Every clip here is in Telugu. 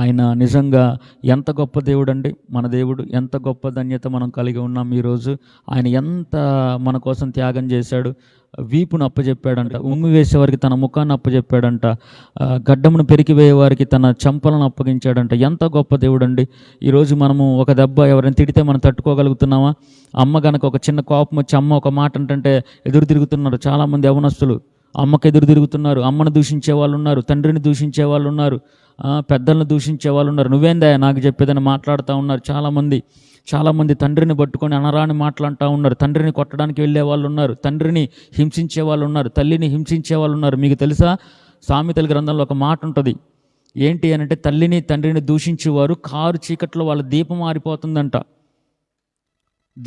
ఆయన నిజంగా ఎంత గొప్ప దేవుడు అండి మన దేవుడు ఎంత గొప్ప ధన్యత మనం కలిగి ఉన్నాం ఈరోజు ఆయన ఎంత మన కోసం త్యాగం చేశాడు. వీపును అప్పచెప్పాడంట ఉమ్మి వేసేవారికి తన ముఖాన్ని అప్పచెప్పాడంట గడ్డమును పెరికివేయే వారికి తన చెంపలను అప్పగించాడంట. ఎంత గొప్ప దేవుడు అండి ఈరోజు మనము ఒక దెబ్బ ఎవరైనా తిడితే మనం తట్టుకోగలుగుతున్నామా? అమ్మ గనక ఒక చిన్న కోపం వచ్చి అమ్మ ఒక మాట అంటే ఎదురు తిరుగుతున్నారు చాలామంది యవనస్తులు. అమ్మకు ఎదురు తిరుగుతున్నారు అమ్మను దూషించే వాళ్ళు ఉన్నారు తండ్రిని దూషించే వాళ్ళు ఉన్నారు పెద్దలను దూషించే వాళ్ళు ఉన్నారు నువ్వేందా నాకు చెప్పేదని మాట్లాడుతూ ఉన్నారు చాలామంది. చాలామంది తండ్రిని పట్టుకొని అనరాని మాట్లాడుతూ ఉన్నారు. తండ్రిని కొట్టడానికి వెళ్ళే వాళ్ళు ఉన్నారు తండ్రిని హింసించే వాళ్ళు ఉన్నారు తల్లిని హింసించే వాళ్ళు ఉన్నారు మీకు తెలుసా? సామెతల గ్రంథంలో ఒక మాట ఉంటుంది. ఏంటి అని అంటే తల్లిని తండ్రిని దూషించేవారు కారు చీకట్లో వాళ్ళ దీపం ఆరిపోతుందంట.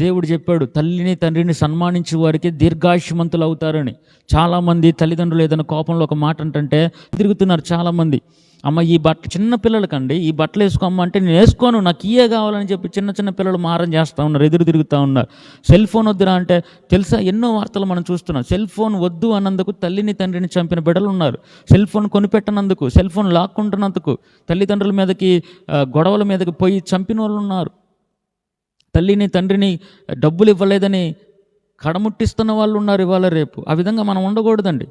దేవుడు చెప్పాడు తల్లిని తండ్రిని సన్మానించే వారికి దీర్ఘాయుష్మంతులు అవుతారని. చాలామంది తల్లిదండ్రులు ఏదైనా కోపంలో ఒక మాట అంటే తిరుగుతున్నారు చాలామంది. అమ్మ ఈ బట్ట చిన్న పిల్లలకండి ఈ బట్టలు వేసుకోమంటే అంటే నేను వేసుకోను నాకు ఇయే కావాలని చెప్పి చిన్న చిన్న పిల్లలు మారం చేస్తూ ఉన్నారు ఎదురు తిరుగుతూ ఉన్నారు. సెల్ ఫోన్ వద్దురా అంటే తెలుసా ఎన్నో వార్తలు మనం చూస్తున్నాం సెల్ ఫోన్ వద్దు అన్నందుకు తల్లిని తండ్రిని చంపిన బిడ్డలు ఉన్నారు. సెల్ ఫోన్ కొనిపెట్టనందుకు సెల్ ఫోన్ లాక్కుంటున్నందుకు తల్లిదండ్రుల మీదకి గొడవల మీదకి పోయి చంపిన వాళ్ళు ఉన్నారు. తల్లిని తండ్రిని డబ్బులు ఇవ్వలేదని కడముట్టిస్తున్న వాళ్ళు ఉన్నారు ఇవాళ రేపు. ఆ విధంగా మనం ఉండకూడదండి.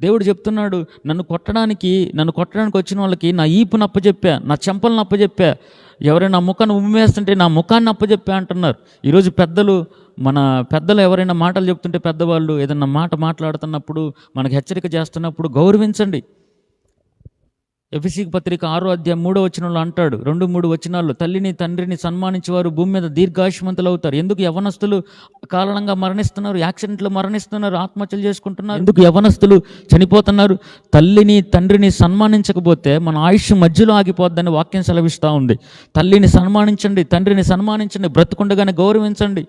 దేవుడు చెప్తున్నాడు నన్ను కొట్టడానికి నన్ను కొట్టడానికి వచ్చిన వాళ్ళకి నా ఈపు అప్పచెప్పా నా చెంపలను అప్పచెప్పా ఎవరైనా నా ముఖాన్ని ఉమ్మేస్తుంటే నా ముఖాన్ని అప్పచెప్పా అంటున్నారు. ఈరోజు పెద్దలు మన పెద్దలు ఎవరైనా మాటలు చెప్తుంటే పెద్దవాళ్ళు ఏదైనా మాట మాట్లాడుతున్నప్పుడు మనకు హెచ్చరిక చేస్తున్నప్పుడు గౌరవించండి. ఎఫిసికి పత్రిక ఆరో అధ్యాయం మూడో వచనంలో అంటాడు రెండు మూడు వచనాల్లో తల్లిని తండ్రిని సన్మానించేవారు భూమి మీద దీర్ఘాయుష్మంతులు అవుతారు ఎందుకు యవనస్తులు కారణంగా మరణిస్తున్నారు? యాక్సిడెంట్లు మరణిస్తున్నారు ఆత్మహత్యలు చేసుకుంటున్నారు? ఎందుకు యవనస్తులు చనిపోతున్నారు? తల్లిని తండ్రిని సన్మానించకపోతే మన ఆయుష్ మధ్యలో ఆగిపోద్దని వాక్యం సెలవిస్తూ ఉంది. తల్లిని సన్మానించండి తండ్రిని సన్మానించండి బ్రతుకుండగానే గౌరవించండి.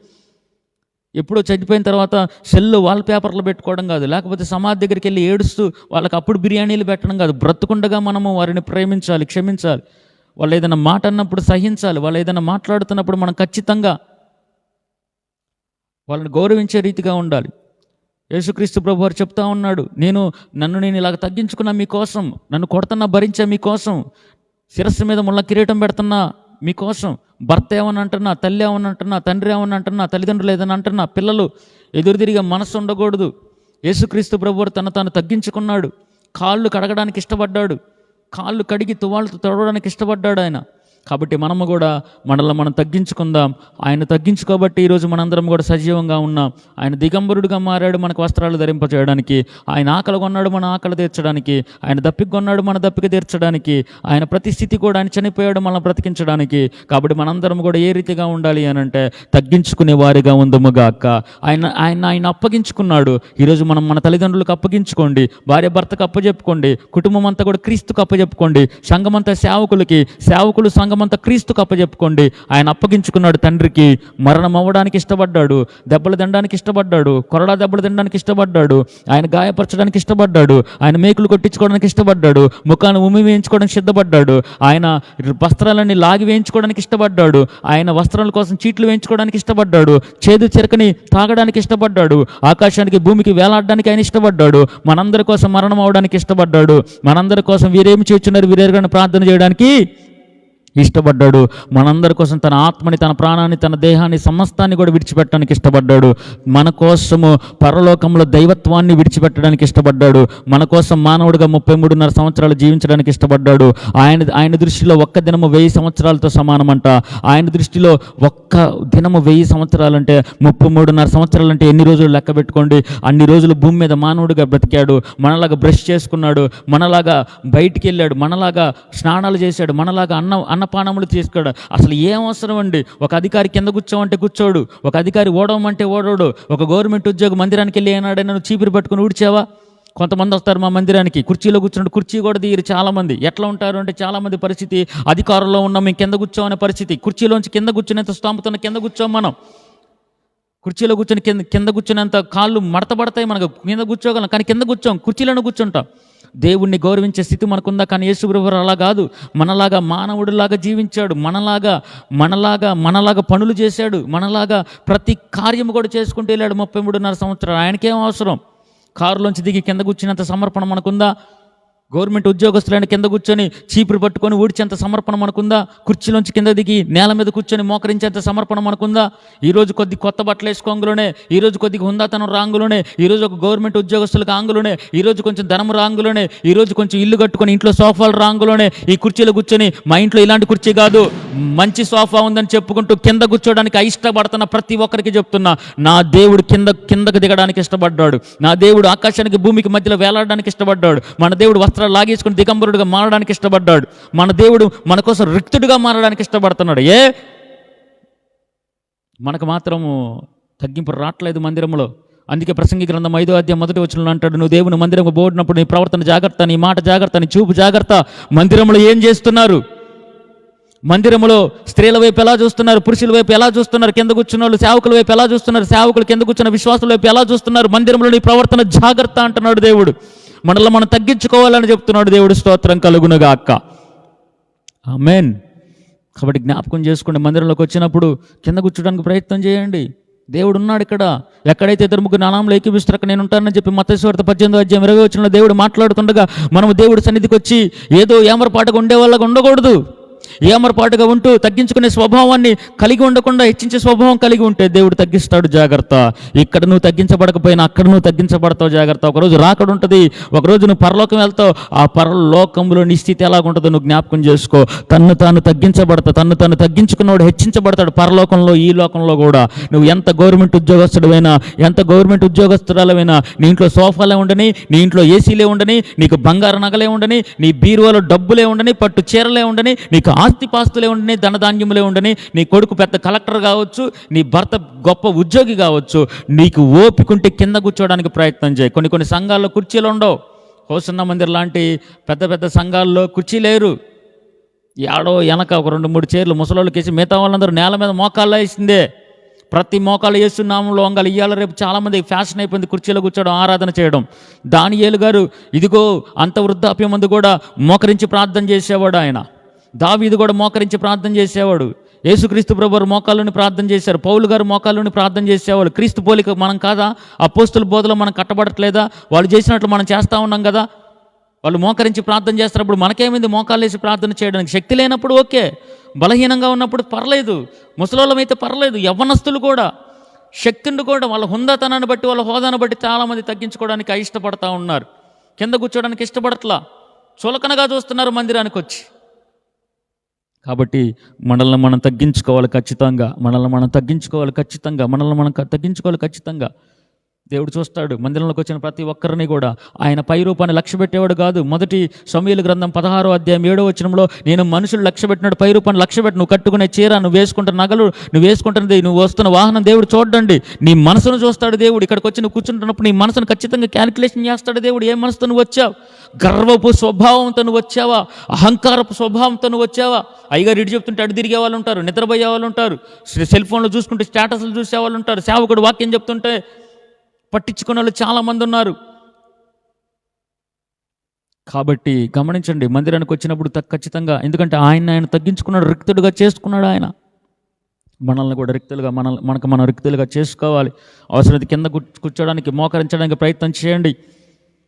ఎప్పుడో చనిపోయిన తర్వాత సెల్లు వాల్ పేపర్లు పెట్టుకోవడం కాదు లేకపోతే సమాధి దగ్గరికి వెళ్ళి ఏడుస్తూ వాళ్ళకి అప్పుడు బిర్యానీలు పెట్టడం కాదు. బ్రతుకుండగా మనము వారిని ప్రేమించాలి క్షమించాలి. వాళ్ళు ఏదైనా మాట అన్నప్పుడు సహించాలి వాళ్ళు ఏదైనా మాట్లాడుతున్నప్పుడు మనం ఖచ్చితంగా వాళ్ళని గౌరవించే రీతిగా ఉండాలి. యేసుక్రీస్తు ప్రభు వారు చెప్తా ఉన్నాడు నేను నన్ను నేను ఇలాగ తగ్గించుకున్నా మీకోసం నన్ను కొడుతున్నా భరించా మీకోసం శిరస్సు మీద ముళ్ళ కిరీటం పెడుతున్నా మీకోసం భర్త ఏమని అంటున్నా తల్లి ఏమని అంటున్నా తండ్రి ఏమని అంటున్నా తల్లిదండ్రులు ఏదని అంటున్నా పిల్లలు ఎదురుదిరిగా మనసు ఉండకూడదు. యేసుక్రీస్తు ప్రభు తన తను తాను తగ్గించుకున్నాడు. కాళ్ళు కడగడానికి ఇష్టపడ్డాడు. కాళ్ళు కడిగి తువాళ్ళతో తడవడానికి ఇష్టపడ్డాడు ఆయన. కాబట్టి మనము కూడా మనల్ని మనం తగ్గించుకుందాం. ఆయన తగ్గించుకోబట్టి ఈరోజు మనందరం కూడా సజీవంగా ఉన్నాం. ఆయన దిగంబరుడుగా మారాడు మనకు వస్త్రాలు ధరింపచేయడానికి ఆయన ఆకలి కొన్నాడు మన ఆకలి తీర్చడానికి. ఆయన దప్పిక కొన్నాడు మన దప్పిక తీర్చడానికి. ఆయన ప్రతి స్థితి కూడా ఆయన చనిపోయాడు మనం బ్రతికించడానికి. కాబట్టి మనందరం కూడా ఏ రీతిగా ఉండాలి అని అంటే తగ్గించుకునే వారిగా ఉందముగాక ఆయన ఆయన ఆయన అప్పగించుకున్నాడు. ఈరోజు మనం మన తల్లిదండ్రులకు అప్పగించుకోండి. భార్య భర్తకు అప్పచెప్పుకోండి కుటుంబం అంతా కూడా క్రీస్తుకు అప్పచెప్పుకోండి సంఘమంతా సేవకులకి సేవకులు సంఘం లోకమంతా క్రీస్తుకు అప్పచెప్పుకోండి ఆయన అప్పగించుకున్నాడు తండ్రికి. మరణం అవ్వడానికి ఇష్టపడ్డాడు. దెబ్బలు తినడానికి ఇష్టపడ్డాడు. కొరడా దెబ్బలు తినడానికి ఇష్టపడ్డాడు. ఆయన గాయపరచడానికి ఇష్టపడ్డాడు. ఆయన మేకులు కొట్టించుకోవడానికి ఇష్టపడ్డాడు. ముఖాన్ని ఉమ్మి వేయించుకోవడానికి సిద్ధపడ్డాడు. ఆయన వస్త్రాలన్నీ లాగి వేయించుకోవడానికి ఇష్టపడ్డాడు. ఆయన వస్త్రాల కోసం చీట్లు వేయించుకోవడానికి ఇష్టపడ్డాడు. చేదు చెరకని తాగడానికి ఇష్టపడ్డాడు. ఆకాశానికి భూమికి వేలాడడానికి ఆయన ఇష్టపడ్డాడు. మనందరి కోసం మరణం అవడానికి ఇష్టపడ్డాడు. మనందరి కోసం వీరేమి చేస్తున్నారు వీరేరుగా ప్రార్థన చేయడానికి ఇష్టపడ్డాడు. మనందరి కోసం తన ఆత్మని తన ప్రాణాన్ని తన దేహాన్ని సమస్తాన్ని కూడా విడిచిపెట్టడానికి ఇష్టపడ్డాడు. మన కోసము పరలోకంలో దైవత్వాన్ని విడిచిపెట్టడానికి ఇష్టపడ్డాడు. మన కోసం మానవుడిగా ముప్పై మూడున్నర సంవత్సరాలు జీవించడానికి ఇష్టపడ్డాడు. ఆయన ఆయన దృష్టిలో ఒక్క దినము వెయ్యి సంవత్సరాలతో సమానమంట. ఆయన దృష్టిలో ఒక్క దినము వెయ్యి సంవత్సరాలంటే ముప్పై మూడున్నర సంవత్సరాలంటే ఎన్ని రోజులు లెక్క పెట్టుకోండి? అన్ని రోజులు భూమి మీద మానవుడిగా బ్రతికాడు. మనలాగా బ్రష్ చేసుకున్నాడు. మనలాగా బయటికి వెళ్ళాడు. మనలాగా స్నానాలు చేశాడు. మనలాగా అన్న అన్నపానములు తీసుకోడు అసలు ఏం అవసరం అండి? ఒక అధికారి కింద కూర్చోమంటే కూర్చోడు. ఒక అధికారి ఓడవమంటే ఓడోడు. ఒక గవర్నమెంట్ ఉద్యోగం మందిరానికి వెళ్ళి ఏనాడైనా నువ్వు చీపిరి పట్టుకుని ఊడ్చావా? కొంతమంది వస్తారు మా మందిరానికి. కుర్చీలో కూర్చుంటే కుర్చీ కూడా తీయరు చాలామంది. ఎట్లా ఉంటారు అంటే చాలామంది పరిస్థితి. అధికారంలో ఉన్నాం మేము కింద కూర్చోమనే పరిస్థితి. కుర్చీలోంచి కింద కూర్చునేంత స్తోమతున్న కింద కూర్చోం మనం. కుర్చీలో కూర్చొని కింద కింద కూర్చునేంత కాళ్ళు మడతబడతాయి మనకు. కింద కూర్చోగలం కానీ కింద కూర్చోం. కుర్చీలోనే కూర్చుంటాం. దేవుణ్ణి గౌరవించే స్థితి మనకుందా? కానీ యేసుప్రభు అలా కాదు. మనలాగా మానవుడిలాగా జీవించాడు. మనలాగా మనలాగా మనలాగా పనులు చేశాడు. మనలాగా ప్రతి కార్యము కూడా చేసుకుంటూ వెళ్ళాడు ముప్పై మూడున్నర సంవత్సరాలు. ఆయనకేం అవసరం? కారులోంచి దిగి కింద కూర్చున్నంత సమర్పణ మనకుందా? గవర్నమెంట్ ఉద్యోగస్తులైన కింద కూర్చొని చీపురు పట్టుకొని ఊడ్చేంత సమర్పణ మనకుందా? కుర్చీలోంచి కింద దిగి నేల మీద కూర్చొని మోకరించేంత సమర్పణ మనకుందా? ఈరోజు కొద్ది కొత్త బట్టలు వేసుకోంగులోనే ఈరోజు కొద్దిగా హుందాతనం రాంగులోనే ఈరోజు ఒక గవర్నమెంట్ ఉద్యోగస్తులకు ఆంగులోనే ఈరోజు కొంచెం ధనం రాంగులోనే ఈరోజు కొంచెం ఇల్లు కట్టుకొని ఇంట్లో సోఫాలు రాంగులోనే ఈ కుర్చీలో కూర్చొని మా ఇంట్లో ఇలాంటి కుర్చీ కాదు. మంచి సోఫా ఉందని చెప్పుకుంటూ కింద కూర్చోడానికి ఇష్టపడుతున్న ప్రతి ఒక్కరికి చెప్తున్నా నా దేవుడు కింద కిందకు దిగడానికి ఇష్టపడ్డాడు. నా దేవుడు ఆకాశానికి భూమికి మధ్యలో వేలాడడానికి ఇష్టపడ్డాడు. మన దేవుడు వస్త్రాలు లాగేసుకుని దిగంబరుడుగా మారడానికి ఇష్టపడ్డాడు. మన దేవుడు మన కోసం రిక్తుడిగా మారడానికి ఇష్టపడుతున్నాడు. ఏ? మనకు మాత్రము తగ్గింపు రావట్లేదు మందిరంలో అందుకే ప్రసంగి గ్రంథం ఐదో అధ్యాయం మొదటి వచ్చిన అంటాడు నువ్వు దేవుని మందిరంకు పోడినప్పుడు నీ ప్రవర్తన జాగ్రత్త నీ మాట జాగ్రత్త నీ చూపు జాగ్రత్త. మందిరంలో ఏం చేస్తున్నారు? మందిరంలో స్త్రీల వైపు ఎలా చూస్తున్నారు? పురుషుల వైపు ఎలా చూస్తున్నారు? కింద కూర్చున్న వాళ్ళు సేవకుల వైపు ఎలా చూస్తున్నారు? సేవకులు కింద కూర్చున్న విశ్వాసుల వైపు ఎలా చూస్తున్నారు? మందిరంలో నీ ప్రవర్తన జాగ్రత్త అంటున్నాడు దేవుడు. మనల్ని మనం తగ్గించుకోవాలని చెప్తున్నాడు దేవుడు. స్తోత్రం కలుగునుగాక అక్క ఆమెన్. కాబట్టి జ్ఞాపకం చేసుకోండి మందిరంలోకి వచ్చినప్పుడు కింద కూర్చోడానికి ప్రయత్నం చేయండి. దేవుడు ఉన్నాడు ఇక్కడ. ఎక్కడైతే ఇద్దరు ముగ్గురు నామంలో ఏకీపిస్తారు అక్కడ నేను ఉంటానని చెప్పి మతేశ్వరత పద్దెనిమిది అధ్యాయం ఇరవై వచ్చిన దేవుడు మాట్లాడుతుండగా మనము దేవుడి సన్నిధికి వచ్చి ఏదో ఏమరపాటుగా ఉండే వాళ్ళగా ఉండకూడదు. ఏమరపాటుగా ఉంటూ తగ్గించుకునే స్వభావాన్ని కలిగి ఉండకుండా హెచ్చించే స్వభావం కలిగి ఉంటే దేవుడు తగ్గిస్తాడు జాగ్రత్త. ఇక్కడ నువ్వు తగ్గించబడకపోయినా అక్కడ నువ్వు తగ్గించబడతావు జాగ్రత్త. ఒకరోజు రాకడు ఉంటుంది ఒకరోజు నువ్వు పరలోకం వెళ్తావు ఆ పరలోకంలో నీ స్థితి ఎలాగుంటుందో నువ్వు జ్ఞాపకం చేసుకో. తన్ను తాను తగ్గించబడతా తన్ను తను తగ్గించుకున్నవాడు హెచ్చించబడతాడు పరలోకంలో ఈ లోకంలో కూడా. నువ్వు ఎంత గవర్నమెంట్ ఉద్యోగస్తుడవైనా ఎంత గవర్నమెంట్ ఉద్యోగస్తురాలవైనా నీ ఇంట్లో సోఫాలే ఉండని నీ ఇంట్లో ఏసీలే ఉండని నీకు బంగారు నగలే ఉండని నీ బీరువాలో డబ్బులే ఉండని పట్టు చీరలే ఉండని నీకు ఆస్తిపాస్తులే ఉండని ధనధాన్యములే ఉండని నీ కొడుకు పెద్ద కలెక్టర్ కావచ్చు నీ భర్త గొప్ప ఉద్యోగి కావచ్చు నీకు ఓపికంటే కింద కూర్చోవడానికి ప్రయత్నం చేయి. కొన్ని కొన్ని సంఘాల్లో కుర్చీలు ఉండవు. హోసన్న మందిర్ లాంటి పెద్ద పెద్ద సంఘాల్లో కుర్చీ లేరు. ఏడో వెనక ఒక రెండు మూడు చీరలు ముసలోళ్ళకి వేసి మిగతా వాళ్ళందరూ నేల మీద మోకాళ్ళు వేసిందే. ప్రతి మోకాలు వేస్తున్నాములో వంగలు ఇయ్యాల. రేపు చాలామంది ఫ్యాషన్ అయిపోయింది కుర్చీలో కూర్చోవడం ఆరాధన చేయడం. దానియేలు గారు ఇదిగో అంత వృద్ధాప్యం మందు కూడా మోకరించి ప్రార్థన చేసేవాడు ఆయన. దావీదు కూడా మోకరించి ప్రార్థన చేసేవాడు. యేసుక్రీస్తు ప్రభువారు మోకాళ్ళని ప్రార్థన చేశారు. పౌలు గారు మోకాళ్ళని ప్రార్థన చేసేవాళ్ళు. క్రీస్తు పోలిక మనం కాదా? అపోస్తుల బోధలో మనం కట్టబడట్లేదా? వాళ్ళు చేసినట్లు మనం చేస్తూ ఉన్నాం కదా? వాళ్ళు మోకరించి ప్రార్థన చేస్తున్నప్పుడు మనకేమైంది మోకాలు వేసి ప్రార్థన చేయడానికి? శక్తి లేనప్పుడు ఓకే. బలహీనంగా ఉన్నప్పుడు పర్లేదు. ముసలోళ్ళం అయితే పర్లేదు. యవ్వనస్తులు కూడా. శక్తిని కూడా వాళ్ళ హుందాతనాన్ని బట్టి వాళ్ళ హోదాను బట్టి చాలామంది తగ్గించుకోవడానికి ఇష్టపడతా ఉన్నారు. కింద కూర్చోడానికి ఇష్టపడట్లా? చులకనగా చూస్తున్నారు మందిరానికి వచ్చి కాబట్టి మనల్ని మనం తగ్గించుకోవాలి ఖచ్చితంగా. మనల్ని మనం తగ్గించుకోవాలి ఖచ్చితంగా. మనల్ని మనం తగ్గించుకోవాలి ఖచ్చితంగా. దేవుడు చూస్తాడు. మందిరంలోకి వచ్చిన ప్రతి ఒక్కరిని కూడా. ఆయన పై రూపాన్ని లక్ష్య పెట్టేవాడు కాదు. మొదటి సమీల గ్రంథం పదహారో అధ్యాయం ఏడో వచనంలో నేను మనుషులు లక్ష్య పెట్టినాడు పై రూపాన్ని లక్ష్య పెట్టి నువ్వు కట్టుకునే చీర నువ్వు వేసుకుంటున్న నగలు నువ్వు వేసుకుంటున్నది నువ్వు వస్తున్న వాహనం దేవుడు చూడండి. నీ మనసును చూస్తాడు దేవుడు. ఇక్కడికి వచ్చి నువ్వు కూర్చుంటున్నప్పుడు నీ మనసును ఖచ్చితంగా క్యాలిక్యులేషన్ చేస్తాడు దేవుడు. ఏ మనసుతో నువ్వు వచ్చావు? గర్వపు స్వభావంతో నువ్వు వచ్చావా? అహంకారపు స్వభావంతో నువ్వు వచ్చావా? అయ్యగారు ఇటు చెప్తుంటే అటు తిరిగే వాళ్ళు ఉంటారు నిద్రపోయే వాళ్ళు ఉంటారు సెల్ ఫోన్లో చూసుకుంటే స్టేటస్లు చూసే వాళ్ళు ఉంటారు సేవకుడు వాక్యం చెప్తుంటే పట్టించుకునే వాళ్ళు చాలామంది ఉన్నారు. కాబట్టి గమనించండి మందిరానికి వచ్చినప్పుడు ఖచ్చితంగా ఎందుకంటే ఆయన ఆయన తగ్గించుకున్నాడు రిక్తుడుగా చేసుకున్నాడు ఆయన. మనల్ని కూడా రిక్తులుగా మన మనకు మనం రిక్తులుగా చేసుకోవాలి. అవసరమైతే కింద కూర్చోడానికి మోకరించడానికి ప్రయత్నం చేయండి.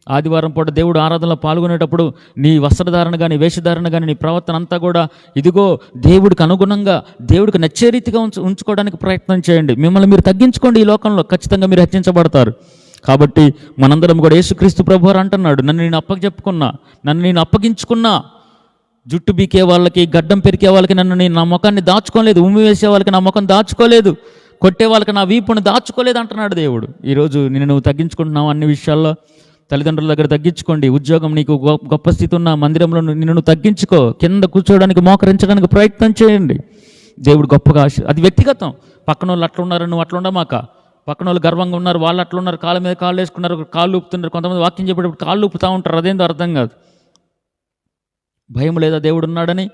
ఆదివారం పూట దేవుడు ఆరాధనలో పాల్గొనేటప్పుడు నీ వస్త్రధారణ కానీ వేషధారణ కానీ నీ ప్రవర్తన అంతా కూడా ఇదిగో దేవుడికి అనుగుణంగా దేవుడికి నచ్చే రీతిగా ఉంచు ఉంచుకోవడానికి ప్రయత్నం చేయండి. మిమ్మల్ని మీరు తగ్గించుకోండి ఈ లోకంలో. ఖచ్చితంగా మీరు హెచ్చించబడతారు. కాబట్టి మనందరం కూడా యేసుక్రీస్తు ప్రభు అంటున్నాడు నన్ను నేను అప్పగ చెప్పుకున్నా నన్ను నేను అప్పగించుకున్నా. జుట్టు బీకే వాళ్ళకి గడ్డం పెరికే వాళ్ళకి నన్ను నేను నా ముఖాన్ని దాచుకోలేదు ఉమ్మి వేసే వాళ్ళకి నా ముఖం దాచుకోలేదు కొట్టే వాళ్ళకి నా వీపును దాచుకోలేదు అంటున్నాడు దేవుడు. ఈరోజు నేను నువ్వు తగ్గించుకుంటున్నావు అన్ని విషయాల్లో. తల్లిదండ్రుల దగ్గర తగ్గించుకోండి. ఉద్యోగం నీకు గొప్ప స్థితి ఉన్న మందిరంలో నిన్ను తగ్గించుకో. కింద కూర్చోవడానికి మోకరించడానికి ప్రయత్నం చేయండి. దేవుడు గొప్పగా ఆశ అది వ్యక్తిగతం. పక్కన వాళ్ళు అట్లా ఉన్నారు? నువ్వు అట్లా ఉండమాక. పక్కన వాళ్ళు గర్వంగా ఉన్నారు. వాళ్ళు అట్లా ఉన్నారు. కాళ్ళ మీద కాళ్ళు వేసుకున్నారు. కాళ్ళు ఊపుతున్నారు. కొంతమంది వాక్యం చెప్పేటప్పుడు కాళ్ళు ఊపుతూ ఉంటారు. అదేందో అర్థం కాదు. భయం లేదా దేవుడు ఉన్నాడని?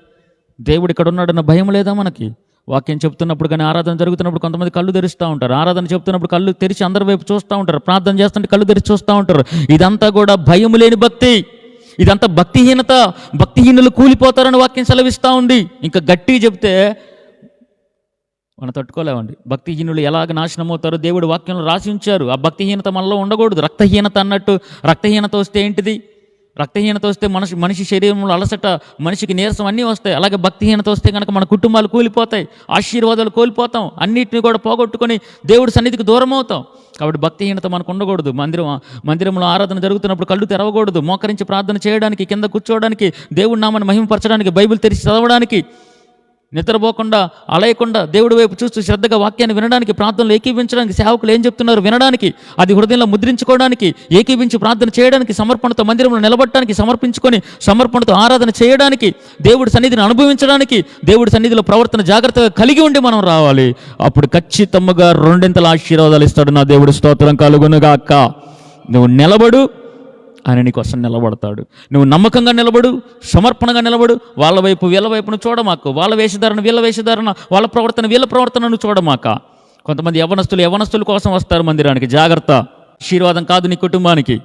దేవుడు ఇక్కడ ఉన్నాడన్న భయం లేదా మనకి? వాక్యం చెప్తున్నప్పుడు కానీ ఆరాధన జరుగుతున్నప్పుడు కొంతమంది కళ్ళు తెరుస్తూ ఉంటారు. ఆరాధన చెప్తున్నప్పుడు కళ్ళు తెరిచి అందరి వైపు చూస్తూ ఉంటారు. ప్రార్థన చేస్తుంటే కళ్ళు తెరిచి చూస్తూ ఉంటారు. ఇదంతా కూడా భయం లేని భక్తి. ఇదంతా భక్తిహీనత. భక్తిహీనులు కూలిపోతారని వాక్యం సెలవిస్తూ ఉంది. ఇంకా గట్టిగా చెప్తే మనం తట్టుకోలేమండి. భక్తిహీనులు ఎలాగ నాశనం అవుతారో దేవుడు వాక్యంలో రాసి ఉంచారు. ఆ భక్తిహీనత మనలో ఉండకూడదు. రక్తహీనత అన్నట్టు రక్తహీనత వస్తే ఏంటిది? రక్తహీనత వస్తే మనిషి మనిషి శరీరంలో అలసట మనిషికి నీరసం అన్నీ వస్తాయి. అలాగే భక్తిహీనత వస్తే కనుక మన కుటుంబాలు కూలిపోతాయి. ఆశీర్వాదాలు కోల్పోతాం. అన్నిటిని కూడా పోగొట్టుకొని దేవుడి సన్నిధికి దూరం అవుతాం కాబట్టి భక్తిహీనత మనకు ఉండకూడదు. మందిరం మందిరంలో ఆరాధన జరుగుతున్నప్పుడు కళ్ళు తెరవకూడదు. మోకరించి ప్రార్థన చేయడానికి కింద కూర్చోవడానికి దేవుడి నామాన్ని మహిమపరచడానికి బైబిల్ తెరిచి చదవడానికి నిద్రపోకుండా అలయకుండా దేవుడి వైపు చూస్తూ శ్రద్ధగా వాక్యాన్ని వినడానికి ప్రార్థనలు ఏకీభించడానికి సేవకులు ఏం చెప్తున్నారు వినడానికి అది హృదయంలో ముద్రించుకోవడానికి ఏకీభించి ప్రార్థన చేయడానికి సమర్పణతో మందిరంలో నిలబడటానికి సమర్పించుకొని సమర్పణతో ఆరాధన చేయడానికి దేవుడి సన్నిధిని అనుభవించడానికి దేవుడి సన్నిధిలో ప్రవర్తన జాగ్రత్తగా కలిగి ఉండి మనం రావాలి. అప్పుడు ఖచ్చితంగా రెండింతల ఆశీర్వాదాలు ఇస్తాడు నా దేవుడి. స్తోత్రం కలుగునుగా అక్క నువ్వు నిలబడు ఆయన నీకోసం నిలబడతాడు. నువ్వు నమ్మకంగా నిలబడు సమర్పణగా నిలబడు వాళ్ళ వైపు వీళ్ళ వైపును చూడమాకు. వాళ్ళ వేషధారణ వీళ్ళ వేషధారణ వాళ్ళ ప్రవర్తన వీళ్ళ ప్రవర్తనను చూడమాక. కొంతమంది యవనస్తులు యవనస్తుల కోసం వస్తారు మందిరానికి. జాగ్రత్త. ఆశీర్వాదం కాదు నీ కుటుంబానికి.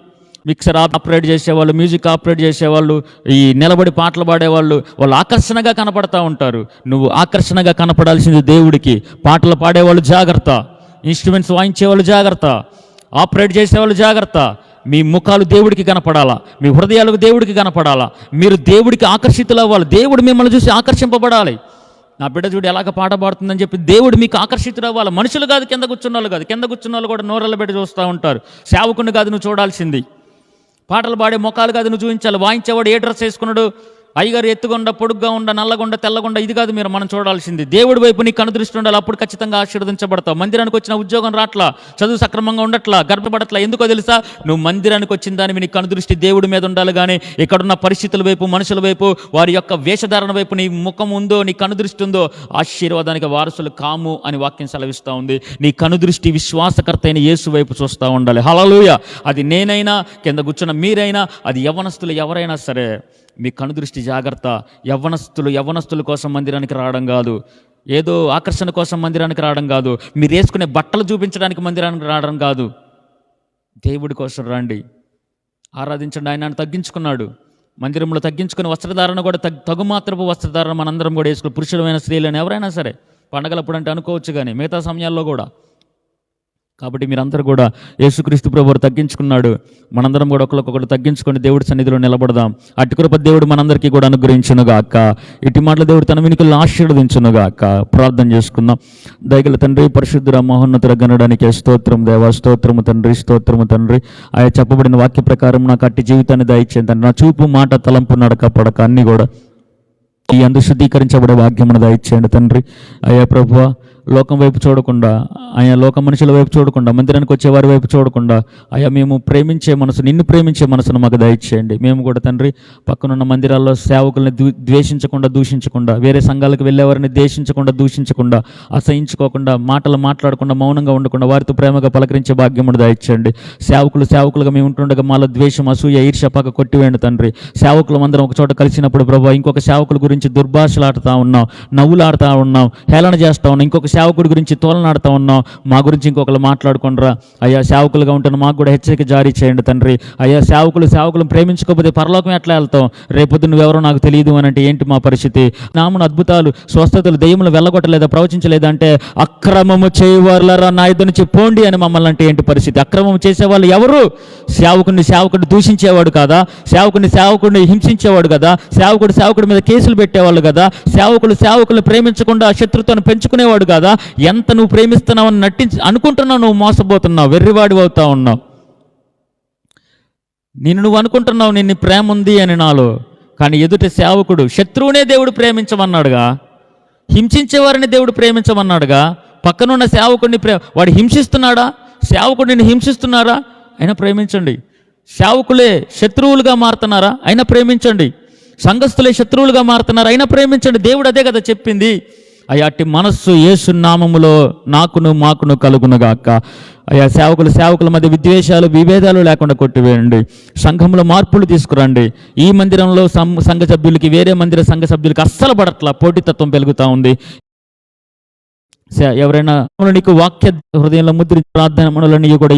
మిక్సర్ ఆపరేట్ చేసేవాళ్ళు మ్యూజిక్ ఆపరేట్ చేసేవాళ్ళు ఈ నిలబడి పాటలు పాడేవాళ్ళు వాళ్ళు ఆకర్షణగా కనపడతా ఉంటారు. నువ్వు ఆకర్షణగా కనపడాల్సింది దేవుడికి. పాటలు పాడేవాళ్ళు జాగ్రత్త. ఇన్స్ట్రుమెంట్స్ వాయించేవాళ్ళు జాగ్రత్త. ఆపరేట్ చేసేవాళ్ళు జాగ్రత్త. మీ ముఖాలు దేవుడికి కనపడాలా? మీ హృదయాలకు దేవుడికి కనపడాలా? మీరు దేవుడికి ఆకర్షితులు అవ్వాలి. దేవుడు మిమ్మల్ని చూసి ఆకర్షింపబడాలి. నా బిడ్డ చూడు ఎలాగ పాట పాడుతుందని చెప్పి దేవుడు మీకు ఆకర్షితులు అవ్వాలి. మనుషులు కాదు కింద కూర్చున్న వాళ్ళు కాదు. కింద కూర్చున్న వాళ్ళు కూడా నోరల్ల పెట్టి చూస్తూ ఉంటారు. సేవకుని కాదు నువ్వు చూడాల్సింది. పాటలు పాడే ముఖాలు కాదు నువ్వు చూపించాలి. వాయించేవాడు ఏ డ్రెస్ వేసుకున్నాడు? అయ్యగారు ఎత్తుగొండ పొడుగ్గా ఉండ నల్లగొండ తెల్లగొండ ఇది కాదు మీరు మనం చూడాల్సింది. దేవుడి వైపు నీకు కనుదృష్టి ఉండాలి అప్పుడు ఖచ్చితంగా ఆశీర్వదించబడతావు. మందిరానికి వచ్చిన ఉద్యోగం రాట్లా చదువు సక్రమంగా ఉండట్లా గర్భపడట్లా ఎందుకో తెలుసా? నువ్వు మందిరానికి వచ్చిన దాని నీ కనుదృష్టి దేవుడి మీద ఉండాలి కానీ ఇక్కడున్న పరిస్థితుల వైపు మనుషుల వైపు వారి యొక్క వేషధారణ వైపు నీ ముఖం ఉందో నీ కనుదృష్టి ఉందో ఆశీర్వాదానికి వారసులు కాము అని వాక్యం సెలవిస్తూ ఉంది. నీ కనుదృష్టి విశ్వాసకర్త అయిన యేసు వైపు చూస్తూ ఉండాలి. హలలుయ అది నేనైనా కింద కూర్చున్న మీరైనా అది యవనస్తులు ఎవరైనా సరే మీ కనుదృష్టి జాగ్రత్త. యవ్వనస్తులు యవ్వనస్తుల కోసం మందిరానికి రావడం కాదు. ఏదో ఆకర్షణ కోసం మందిరానికి రావడం కాదు. మీరు వేసుకునే బట్టలు చూపించడానికి మందిరానికి రావడం కాదు. దేవుడి కోసం రండి. ఆరాధించండి. ఆయన ఆయన తగ్గించుకున్నాడు. మందిరంలో తగ్గించుకుని వస్త్రధారణ కూడా తగ్ తగు మాత్రపు వస్త్రధారణ మనందరం కూడా వేసుకుని పురుషులమైన స్త్రీలను ఎవరైనా సరే పండగలప్పుడు అంటే అనుకోవచ్చు కానీ మిగతా సమయాల్లో కూడా. కాబట్టి మీరందరూ కూడా యేసుక్రీస్తు ప్రభువు తగ్గించుకున్నాడు. మనందరం కూడా ఒకరికొకరు తగ్గించుకొని దేవుడి సన్నిధిలో నిలబడదాం. అటుకృప దేవుడు మనందరికీ కూడా అనుగ్రహించునుగాక ఇటు మాటల దేవుడు తన వెనుకలను ఆశీర్వదించునుగాక ప్రార్థన చేసుకుందాం. దయగల తండ్రి పరిశుద్ధుర మహోన్నతుల గనడానికి స్తోత్రం దేవ స్తోత్రము తండ్రి స్తోత్రము తండ్రి. ఆయా చెప్పబడిన వాక్య ప్రకారం నాకు అట్టి జీవితాన్ని దయచేయండి తండ్రి. నా చూపు మాట తలంపు నడక పడక అన్నీ కూడా. ఈ అందు శుద్ధీకరించబడే భాగ్యమును దయచేయండి తండ్రి. అయ్యా ప్రభువ లోకం వైపు చూడకుండా ఆయా లోక మనుషుల వైపు చూడకుండా మందిరానికి వచ్చేవారి వైపు చూడకుండా అయ్యా మేము ప్రేమించే మనసు నిన్ను ప్రేమించే మనసును మాకు దయచేయండి. మేము కూడా తండ్రి పక్కనున్న మందిరాల్లో సేవకుల్ని ద్వేషించకుండా దూషించకుండా వేరే సంఘాలకు వెళ్ళేవారిని ద్వేషించకుండా దూషించకుండా అసహించుకోకుండా మాటలు మాట్లాడకుండా మౌనంగా ఉండకుండా వారితో ప్రేమగా పలకరించే భాగ్యమును దయచేయండి. సేవకులు సేవకులుగా మేము ఉంటుండగా మాలో ద్వేషం అసూయ ఈర్ష పక్క కొట్టివేయండి తండ్రి. సేవకులు అందరం ఒక చోట కలిసినప్పుడు ప్రభావ ఇంకొక సేవకుల గురించి దుర్భాషలాడుతూ ఉన్నాం నవ్వులాడుతూ ఉన్నాం హేళన చేస్తూ ఉన్నాం ఇంకొక సేవకుడి గురించి తోలనాడుతూ ఉన్నాం. మా గురించి ఇంకొకరు మాట్లాడుకుంటారా అయ్యా సేవకులుగా ఉంటున్న మాకు కూడా హెచ్చరిక జారీ చేయండి తండ్రి. అయ్యా సేవకులు సేవకులను ప్రేమించుకోకపోతే పరలోకం ఎట్లా వెళ్తాం? రేపొద్దు నువ్వెవరో నాకు తెలియదు అని అంటే ఏంటి మా పరిస్థితి? నామున అద్భుతాలు స్వస్థతలు దెయ్యములు వెళ్ళగొట్టలేదా ప్రవచించలేదా అంటే అక్రమము చేయవారులరా నా ఇద్దరు నుంచి పోండి అని మమ్మల్ని అంటే ఏంటి పరిస్థితి? అక్రమం చేసేవాళ్ళు ఎవరు? సేవకుడిని సేవకుడిని దూషించేవాడు కాదా? సేవకుడిని సేవకుడిని హింసించేవాడు కదా? సేవకుడు సేవకుడి మీద కేసులు పెట్టేవాళ్ళు కదా? సేవకులు సేవకులు ప్రేమించకుండా శత్రుత్వాన్ని పెంచుకునేవాడు కదా? ఎంత నువ్వు ప్రేమిస్తున్నావని నటించి అనుకుంటున్నావు నువ్వు మోసపోతున్నావు వెర్రివాడి అవుతా ఉన్నావు. నిన్ను నువ్వు అనుకుంటున్నావు నిన్ను ప్రేమ ఉంది అని నాలో. కానీ ఎదుటి సేవకుడు శత్రువునే దేవుడు ప్రేమించమన్నాడుగా? హింసించేవారిని దేవుడు ప్రేమించమన్నాడుగా? పక్కనున్న సేవకుడిని ప్రే వాడు హింసిస్తున్నాడా? సేవకుడిని హింసిస్తున్నారా? అయినా ప్రేమించండి. సేవకులే శత్రువులుగా మారుతున్నారా? అయినా ప్రేమించండి. సంఘస్థులే శత్రువులుగా మారుతున్నారా? అయినా ప్రేమించండి. దేవుడు అదే కదా చెప్పింది. అయాటి మనస్సు యేసు నామములో నాకును మాకును కలుగునుగాక. అయ్యా సేవకులు సేవకుల మధ్య విద్వేషాలు విభేదాలు లేకుండా కొట్టివేయండి. సంఘంలో మార్పులు తీసుకురండి. ఈ మందిరంలో సంఘ సభ్యులకి వేరే మందిర సంఘ సభ్యులకి అస్సలు పడట్లా. పోటీతత్వం పెరుగుతూ ఉంది. ఎవరైనా నీకు వాక్య హృదయంలో ముద్రి ప్రార్థన మనలో నీకు కూడా